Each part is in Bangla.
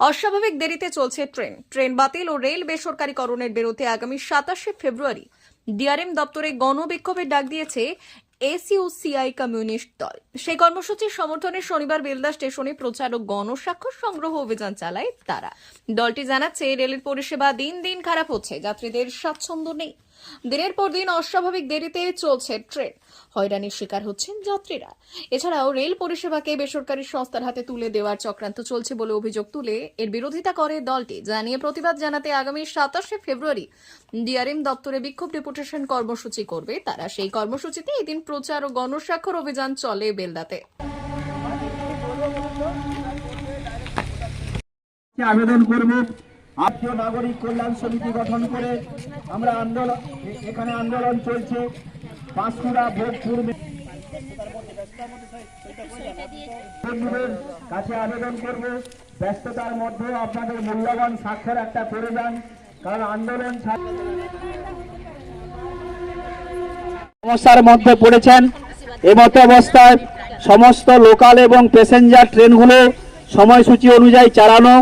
অস্বাভাবিক দেরিতে চলছে ট্রেন। ট্রেন বাতিল ও রেল বেসরকারীকরণের বিরুদ্ধে আগামী সাতাশে ফেব্রুয়ারি ডিআরএম দপ্তরে গণবিক্ষোভের ডাক দিয়েছে এসইউসিআই কমিউনিস্ট দল। সেই কর্মসূচির সমর্থনে শনিবার বেলদা স্টেশনে প্রচার ও গণস্বাক্ষর সংগ্রহ অভিযান চালায় তারা। দলটি জানাচ্ছে, রেলের পরিষেবা দিন দিন খারাপ হচ্ছে, যাত্রীদের স্বাচ্ছন্দ্য নেই। দিনের পর দিন অস্বাভাবিক দেরিতে চলছে ট্রেন। হয়রানির শিকার হচ্ছেন যাত্রীরা। এছাড়াও রেল পরিষেবাকে বেসরকারি সংস্থার হাতে তুলে দেওয়ার চক্রান্ত চলছে বলে অভিযোগ তুলে এর বিরোধিতা করে দলটি। জানিয়ে প্রতিবাদ জানাতে আগামী সাতাশে ফেব্রুয়ারি ডিআরএম দপ্তরে বিক্ষোভ ডেপুটেশন কর্মসূচি করবে তারা। সেই কর্মসূচিতে এদিন প্রচার ও গণস্বাক্ষর অভিযান চলে বেলদাতে। আবেদন করব আত্মীয় নাগরিক কল্যাণ সমিতি গঠন করে আমরা আন্দোলন, এখানে আন্দোলন চলছে। পাঁশকুড়া ভোগপুর কাছে আবেদন করব, ব্যস্ততার মধ্যেও আপনাদের মূল্যবান স্বাক্ষর একটা করে যান, কারণ আন্দোলন সমস্যার মধ্যে পড়েছেন। এমত অবস্থায় সমস্ত লোকাল এবং প্যাসেঞ্জার ট্রেনগুলো সময়সূচি অনুযায়ী চালানো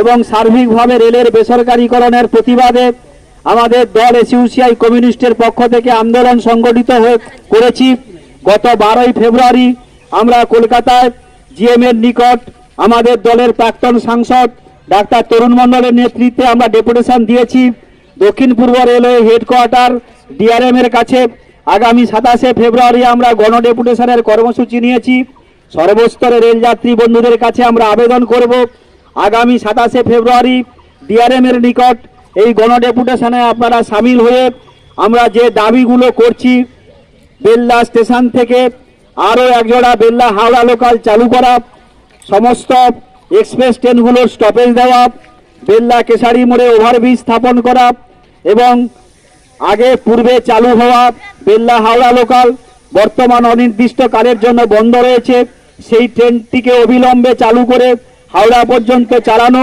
এবং সার্বিকভাবে রেলের বেসরকারীকরণের প্রতিবাদে আমাদের দল এসইউসিআই কমিউনিস্টের পক্ষ থেকে আন্দোলন সংগঠিত হয়ে করেছি। গত বারোই ফেব্রুয়ারি আমরা কলকাতায় জিএম এর নিকট আমাদের দলের প্রাক্তন সাংসদ ডাক্তার তরুণ মণ্ডলের নেতৃত্বে আমরা ডেপুটেশন দিয়েছি। দক্ষিণ পূর্ব রেলওয়ে হেডকোয়ার্টার ডিআরএম এর কাছে আগামী সাতাশে ফেব্রুয়ারি আমরা গণ ডেপুটেশনের কর্মসূচি নিয়েছি। সর্বস্তরে রেলযাত্রী বন্ধুদের কাছে আমরা আবেদন করব। আগামী সাতাশে ফেব্রুয়ারি ডিআরএম এর নিকট এই গণ ডেপুটেশনে আপনারা সামিল হয়ে আমরা যে দাবিগুলো করছি, বেল্লা স্টেশন থেকে আরও একজোড়া বেল্লা হাওড়া লোকাল চালু করা, সমস্ত এক্সপ্রেস ট্রেনগুলোর স্টপেজ দেওয়া, বেল্লা কেশারি মোড়ে ওভারব্রিজ স্থাপন করা এবং আগে, পূর্বে চালু হওয়া বেল্লা হাওড়া লোকাল বর্তমান অনির্দিষ্টকালের জন্য বন্ধ রয়েছে। সেই ট্রেনটিকে অবিলম্বে চালু করে হাওড়া পর্যন্ত চালানো